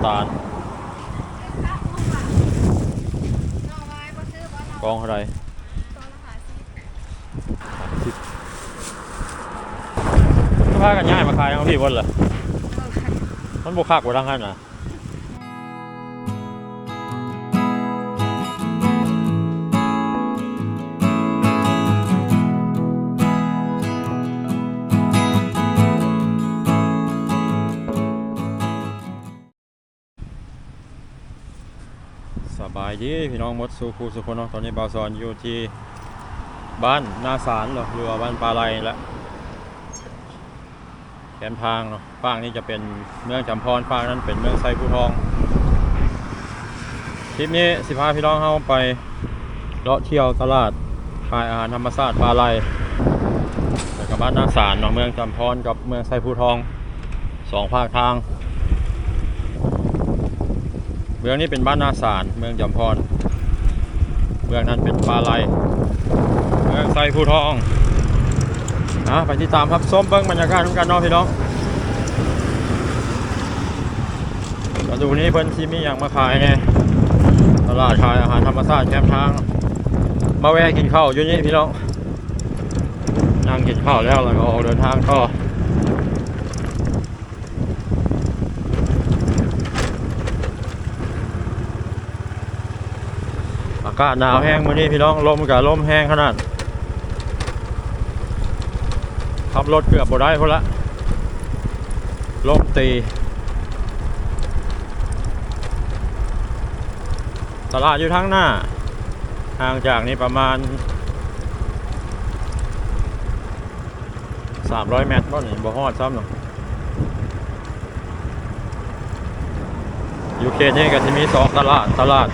ำตาลกองเท่าไหรสิบก็พากันย้ายมาขายทั้งพี่วันเลยมันบุคักกว่าทั้งนั้นนะ บายดีพี่น้องมดสู่ครูสุคนเนาะตอนนี้บาซอนอยู่ที่บ้านนาสารเหรอหรือว่าบ้านปลาไหลและแคมทางเนาะฟางนี่จะเป็นเมืองจำพรฟางนั้นเป็นเมืองไซผู้ทองคลิปนี้สิพาพี่น้องเข้าไปเลาะเที่ยวตลาดขายอาหารธรรมชาติปลาไหลแล้วกับบ้านนาสารเนาะเมืองจำพรกับเมืองไซผู้ทองสองภาคทาง เมืองนี้เป็นบ้านนาสารเมืองจำพร เมืองนั้นเป็นปลาไหลเมืองไซผู้ทองนะไปที่ตามครับส้มเบิ้งบรรยากาศทุกกันเนาะพี่น้องมาดูนี้เพิ่นที่มีอย่างมาขายเนี่ยตลาดขายอาหารธรรมชาติแคมป์ทาง มาแวะกินข้าวอยู่นี่พี่น้องนั่งกินข้าวแล้วแล้วก็ออกเดินทางต่ออากาศหนาวแห้งมื้อนี้พี่น้องลมกับลมแห้งขนาดขับรถเกือบบ่ได้พนละลมตี ตลาดอยู่ทางหน้า ห่างจากนี้ประมาณ 300 เมตรบ่นี่บ่ฮอดซ้ำหรอกอยู่เขตนี้ก็จะมีสองตลาดตลาด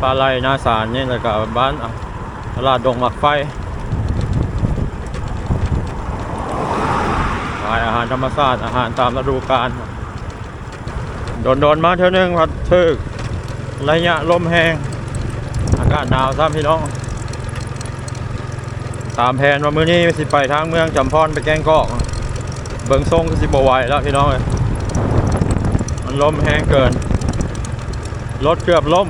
ปลาไหลนาสารนี่แล้วก็บ้านตลาดดงหมักไฟขายอาหารธรรมชาติอาหารตามฤดูกาลโดนโดนมาเท่านึงพัดทึกระยะลมแห้งอากาศหนาวซ้ำพี่น้อง ตามแผนว่ามื้อนี้สิไปทางเมืองจำพรไปแกงกอก เบิงทรงก็สิบไหวแล้วพี่น้องเลยมันลมแห้งเกิน รถเกือบล่ม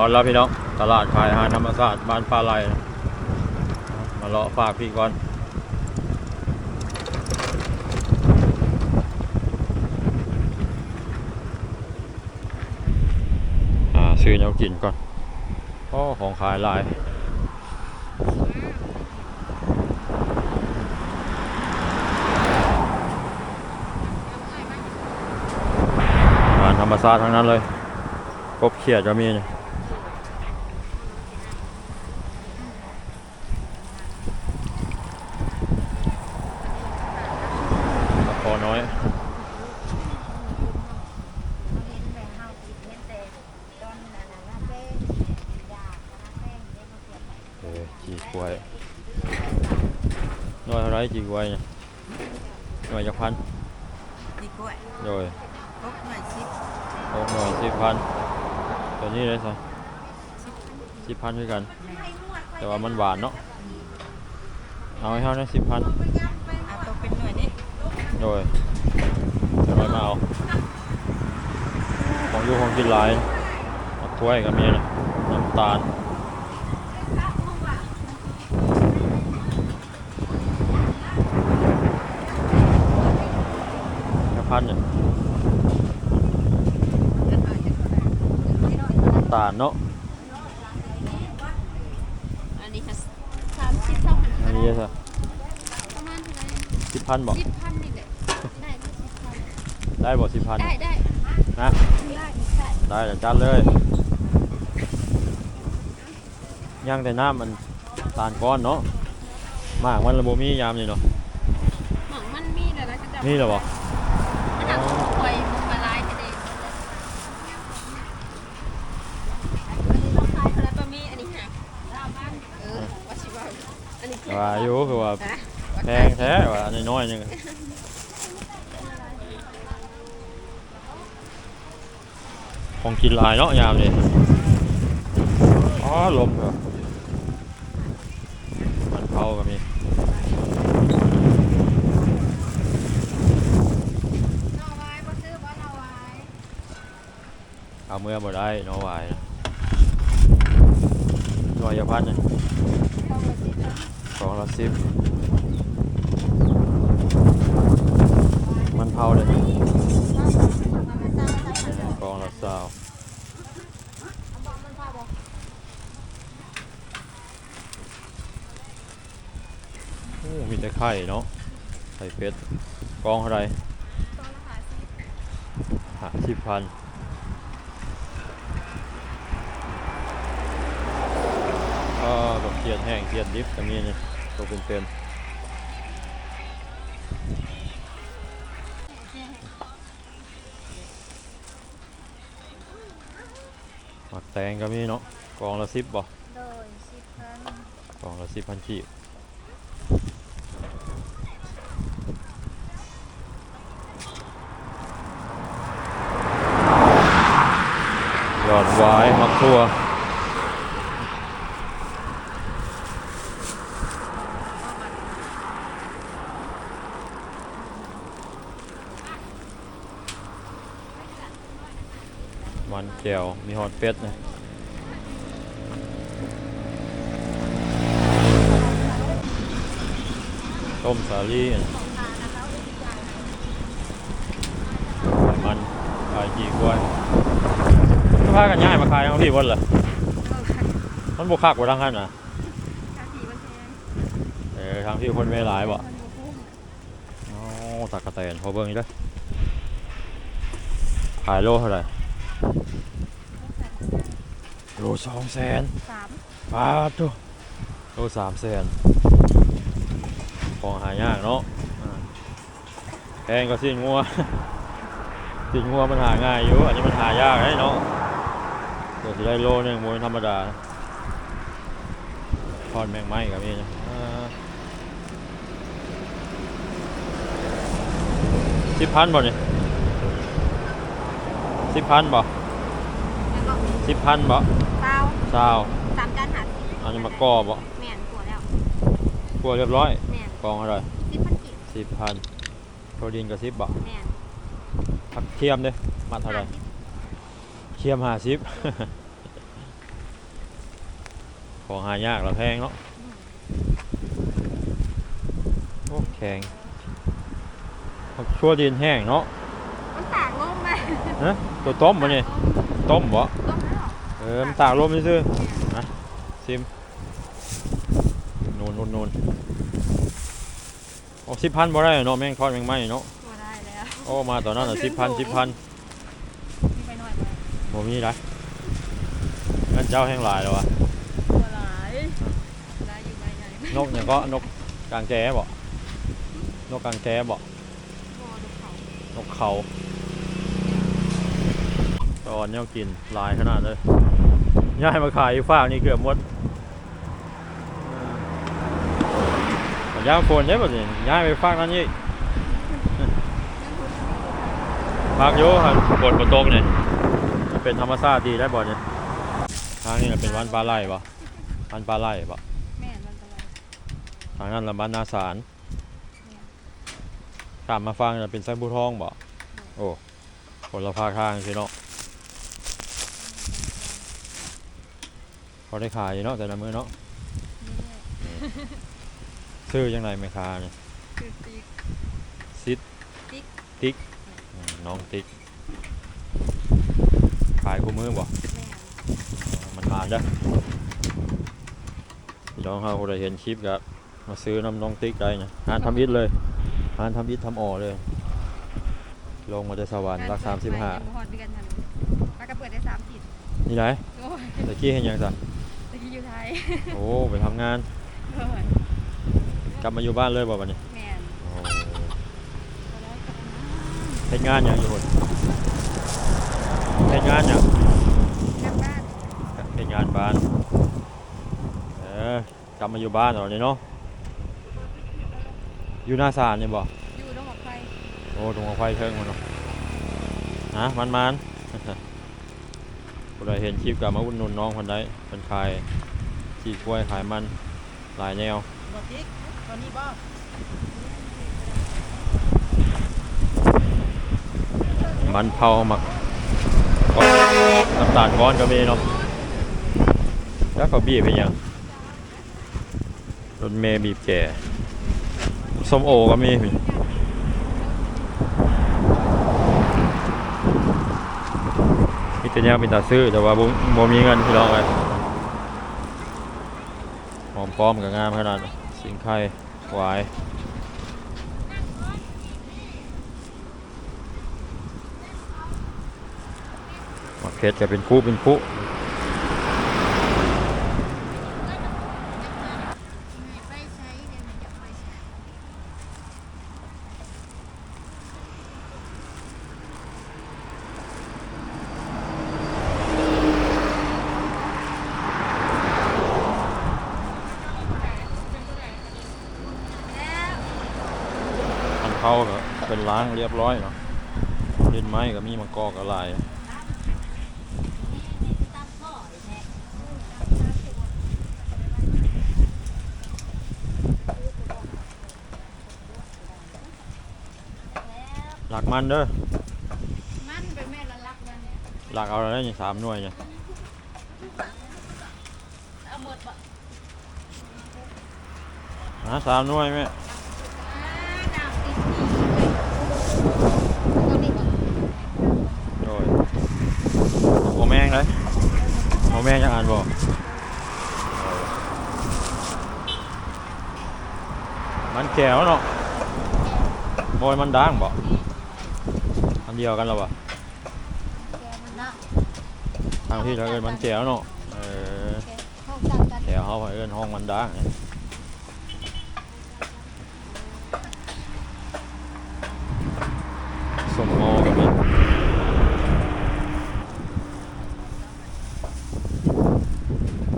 อแล้วพี่น้อง ตลาดขายอาหารธรรมชาสติบ้านปลาไหลมาเลาะฝากพี่ก่อนอ่าซื้อแนวกินก่อนโอ้ของขายหลายอาหารธรรมชาติทั้งนั้นเลยกบเขียดก็มีนี่พอน้อย เออจีกล้วยน้อยเท่าไรจี กล้วยเนี่ยหน่วยจักพันดีกล้วยโดยพกหน่อยชิปโอ้หน่วยสิบพันตัวนี้เลยสิสิบพันด้วยกัน แต่ว่ามันหวานเนาะเอาให้เท่านั้นสิบพันเอาตัวเป็นหน่วยนี่โดยเดี๋ยวเรามาเอาของอยู่ของกินหลายเอาถ้วยกับเมียนะน้ำตาล แค่พันเนี่ยน้ำตาลเนาะอันนี้ค่ะสามสิบสองพันอันนี้จะประมาณเท่าไหร่สิบพันบอกสิบพันนี่แหละได้ไหมสิบพันได้บอกสิบพันได้ได้นะได้ได้ได้เดี๋ยวจัดเลยย่างแต่น้ำมันตาลก้อนเนาะมากมันระบบมียามนี่เนาะหมังมันมีแต่ละก็จะนี่เหรอบอก ว่าอยู่คือว่าแพงแท้ว่าน้อยๆนึงของกินลายเนาะยามนี่อ๋อลมเหรอมันเผากันมีเอาเมื่อบ่ได้น้อวายน้อยยาพัดเนี่ย ละสิบมันเผาเลยกองละสาวโอ้มีแต่ไข่เนาะไข่เป็ดกองเท่าไรหาสิบพันก็กับเขียดแห้งเขียดดิบก็มีนี่ ตัวเป็นเป็นหมักแตงก็มีเนาะกองละสิบบ่โดยสิบพันกองละสิบพันขีดยอดไว้มักทั่ว มันแก้วมีฮอตเป็ดนะต้มสาลี่มันขายจีกล้วยก็พากันย้ายมาขายทั้งที่วันละมันบกคักกว่าทางนั้นนะค่าผีมันแพงเออทางที่คนไม่หลายบ่มันบ่คุ้มอ๋อตักกะแตนพอเบิ่งนี่เด้อขายโลเท่าไหร่ โลสองแสนสามปาดตุโลสามแสนของหายากเนาะอ่าแพงก็สิ้นงัวสิ้นงัวมันหาง่ายอยู่ อันนี้มันหายากไอ้เนาะเดี๋ยวจะได้โลหนึงมวยธรรมดาทอดแมงไม้กับนี่นะสิบพันบ่เนี่ย สิบพันบ่แล้วก็สิบพันบ่เต้าเช้าสามจานหาสิบอันนี้มาก่อบ่แม่นกลัวแล้วกลัวเรียบร้อยแม่นกองอะไรสิบพันกีบสิบพันโปรตีนกับสิบบ่แม่นผักเทียมเด้มาเท่าไหร่ห้สิบเทียมห้าสิบของหายากแล้วแพงเนาะโอ้แข็งผักชั่วดินแห้งเนาะ มันต่างลมไหม ฮะตัวต้มบ่นี่ต้มบ่เออมันตากลมซื่อๆนะซิมนูนนูนนูนโอ้สิบพันบ่ได้เนาะแม่งทอดแม่งไหมเนาะตัวได้แล้วโอ้มาตอนนั้นอะสิบพันสิบพันมีไปหน่อยบ่มีไรเงินเจ้าแห้งหลายแล้ววะตัวหลายหลายอยู่ไหนไหนนกเนี่ยก็นกกลางแก้บ่นกกลางแก้บ่บ่ดูเขานกเขา อนเนี่ยกินหลายขนาดเลยย้ายมาขายอยู่ฝากนี่เกือบหมดเออย้ายโคนเนี่ยบ่เนี่ยย้ายไปฝากนั้นนี่ฝากโยครับฝนบ่ตกเนี่ยมันเป็นธรรมชาติดีได้บ่เนี่ยทางนี้น่ะเป็นวันปลาไหลบ่วันปลาไหลบ่แม่นมันอะไรทางนั้นละบ้านนาสารตามมาฟังจะเป็นไส้บูทองบ่โอ้คนละภาคทางสิเนาะ พอได้ขายอยู่เนาะแต่ละมือเนาะซื้อยังไงไม่คาเนี่ยคือปีกซิดติ๊กติ๊กอืมน้องติ๊กขายคู่มือบ่ แม่นมันมาเด้อพี่น้องเขาได้เห็นคลิปกับมาซื้อน้ำน้องติ๊กได้นะหานทำอิฐเลยหานทำอิฐทำอ่อเลย ลงมาจากสวรรค์รักสามสิบห้าไปยังบ่ฮอดเดือนทันปลากระเปิดได้สามขีดนี่ไหนโอ้ยตะกี้เห็นยังสัตะกี้อยู่ไทย โอ้ไปทำงานโอ้ยกลับมาอยู่บ้านเลยบ่บัดนี้แม่นโอ้ก็ได้กลับมาเฮ็ดงานหยังอยู่พุ่นเฮ็ดงานหยังกลับบ้านเฮ็ดงานบ้าน เออกลับมาอยู่บ้านตอนนี้เนาะ อยู่หน้าศาลนี่บ่อยู่ต้องออกไปโอ้ตรงหัวไฟเทิงมันเนาะนะมันมันผู้ใดเห็นคลิปกลับมาอุดหนุนน้องคนใดเป็นขาย จีกล้วยขายมันหลายแนวบอติ๊กตอนนี้บ่มันเผาหมักน้ำตาลก้อนก็มีเนาะแล้วเขาบีบเป็นหยังรถเมย์บีบแก่ส้มโอก็มีพี่มีแต่เนี้ยเป็นตาซื้อแต่ว่าบ่บ่มีเงินพี่น้องเลย หอมป้อมกับงามขนาดสิงไข่หวายมาเพชรจะเป็นคู่เป็นคู่ เข้าก็เป็นล้างเรียบร้อยเนาะดินไม้ก็มีมะกอกอะไรหลักมันเด้อมันเป็นแม่ละลักมันเนี่ยหลักเอาอะไรนี่สามหน่วยเนี่ยเอาหมดบ่หาสามหน่วยไหม อ่าดาวติด นี่ตัวนี้บ่โดยโอแมงเลยโอแมงยังอ่านบอกมันแก้วเนาะโมยมันด่างบอกอันเดียวกันหรอวะแกมันเนาะทางที่เราเอินมันแก้วเนาะเออแกเข้าจับกันแถวเขาเอินห้องมันด่างเนี่ยส มโมกับมี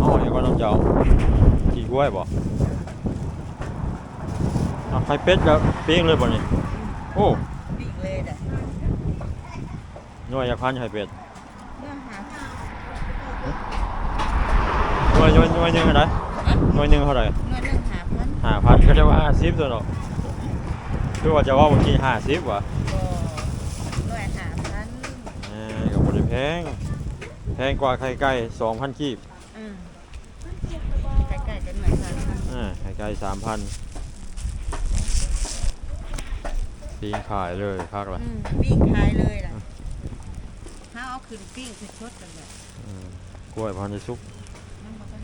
อ๋อเดี๋ยวก็น้ำเจ้ากี่กล้วยบ่อะไข่เป็ดกับปิ้งเลยบ่นี่โอ้ปีกเลยอะหน่วยอยากพันไข่เป็ดหน่วยหน่วยหน่วยหนึ่งเท่าไหร่หน่วยหนึ่งเท่าไหร่เงินเรื่งหาพันหาพันก็จะว่าห้าสิบตัวเนาะคือว่าจะว่าบางทีห้าสิบวะ ก็ด้วยหาพัน เออกับบริแพง แพงกว่าไข่ไก่สองพันกีบอืมใกล้ๆกันหน่อยค่ะอ่าไข่ไก่สามพันปีงขายเลยพักละอืมปิ้งขายเลยล่ะถ้าเอาขึ้นปิ้งคือชดกันแบบอืมกล้วยพันธุ์ซุกมันบ่กัน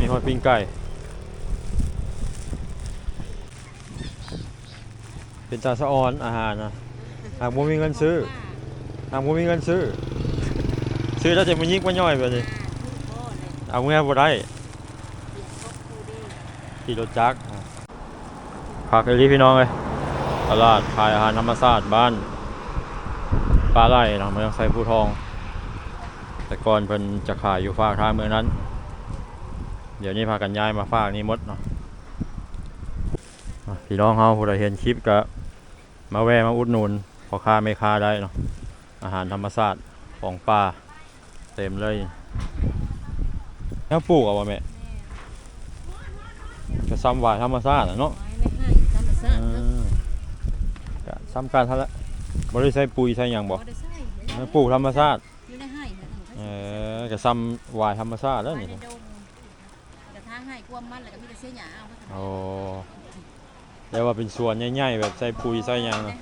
มีหอยปิ้งไก่ เป็นตาสะออนอาหารนะหากบ่มีเงินซื้อหากบ่มีเงินซื้อ ซื้อแล้วจะมายิงมาย่อยแบบนี้โอ้เลยเอาเงี้ยบ่ได้เปลี่ยนพวกคูดีขี่รถจักรพักเลยพี่น้องเลยตลาดขายอาหารธรรมชาติบ้านปลาไหลเนาะเมืองไซภูทอง แต่ก่อนเพิ่นจะขายอยู่ฝากทางเมืองนั้น เดี๋ยวนี้พากันย้ายมาฝากนี้หมดเนาะอะ พี่น้องเฮาผู้ใดเห็นคลิปก็มาแวะมาอุดหนุนพอค้าไม่ค้าได้เนาะอาหารธรรมชาติของป่าเต็มเลยแล้วปลูกเอาวะแม่ก็ซ้ำหวายธรรมชาติอะเนาะไว้ไม่ให้ธรรมชาติอืเนาะมก็ซ้ำกันเท่าละบ่ได้ใส่ปุ๋ยใส่หยังบ่บ่ได้ใส่เออปลูกธรรมชาติอยู่ในให้นะเออก็ซ้ำหวายธรรมชาติแล้วไว้นี่ในดงกระทางให้ความมันแล้วก็มีแต่เสียหยาเอาไปทำโอ้ เรียกว่าเป็นสวนใหญ่ๆแบบใส่ปุ๋ยใส่หยังนะ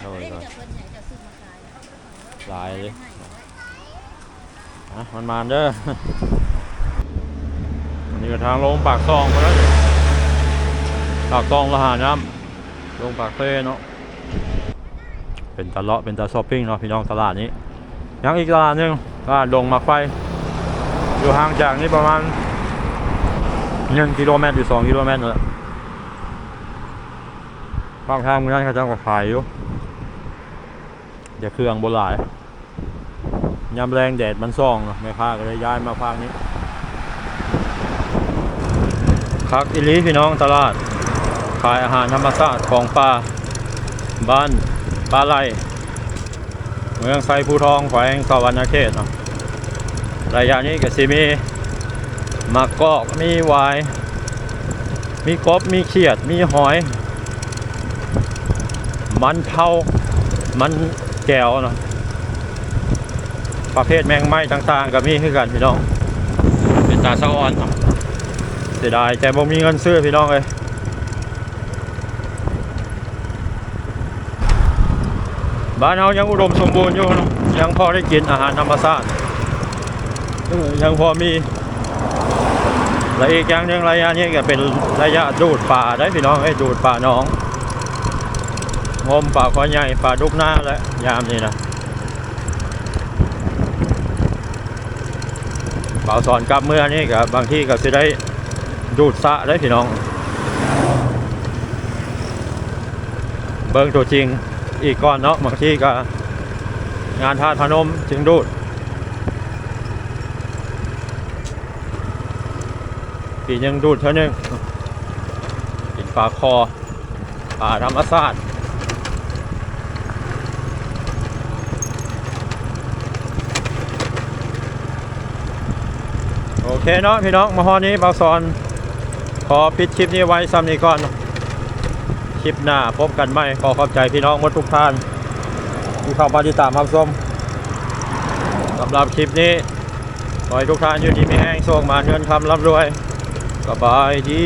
โดยเอ้ยก็จะเพิ่นใหญ่จะซื้อมาขายอะหลายเลยได้ให้อะมันมาเด้ออันนี้ก็ทางลงปากซองมาแล้วปากซองละหาน้ำลงปากเต้เนาะเป็นตลาดเป็นตลาดช้อปปิ้งเนาะพี่น้องตลาดนี้ยังอีกตลาดนึงตลาดดงหมากไฟ อยู่ห่างจากนี่ประมาณหนึ่งกิโลเมตรหรือสองกิโลเมตรนั่นแหละ บางทางเมืองเขาจะก็ขายอยู่เดี๋ยวเครื่องโบราณยามแรงแดดมันส่องเนาะไม่พาก็เลยย้ายมาภาคนี้คักอิลีพี่น้องตลาด ขายอาหารธรรมชาติของป่าบ้านปลาไหลเมืองไซภูทองแขวงสวรรณเขตเนาะระยะนี้ก็สิมีมะกอกมีวาย มีกบมีเขียดมีหอย มันเทามันแก้วเนาะประเภทแมงไม้ต่างๆ ก็มีคือกันพี่น้อง เป็นตาเศร้าอ่อนเนาะเสียดายแต่บ่มีเงินซื้อพี่น้องเลยบ้านเฮายังอุดมสมบูรณ์อยู่เนาะยังพอได้กินอาหารธรรมชาติยังพอมีและอีกอย่างหนึ่งระยะนี้ก็เป็นระยะดูดป่าได้พี่น้องไอ้ดูดป่าน้อง งมป่าคอใหญ่ป่าดุกหน้าและยามนี้นะเป่าสอนกลับเมื่อนี่กับบางที่ก็จะได้ดูดสะได้พี่น้อง เบิ่งตัวจริงอีกก่อนเนาะบางที่ก็งานทาพนมจึงดูด ปียังดูดเท่านึงกินปลาคอปลาธรรมชาสติ โอเคเนาะพี่น้องมาฮอนี้เบาซอนขอปิดคลิปนี้ไว้ซ้ำนี้ก่อนคลิปหน้าพบกันใหม่ขอขอบใจพี่น้องหมดทุกท่านที่เข้ามาติดตามครับชมสำหรับคลิปนี้ขอให้ทุกท่านอยู่ดีมีแห้งโชคมาเงินคำร่ำรวยสบายดี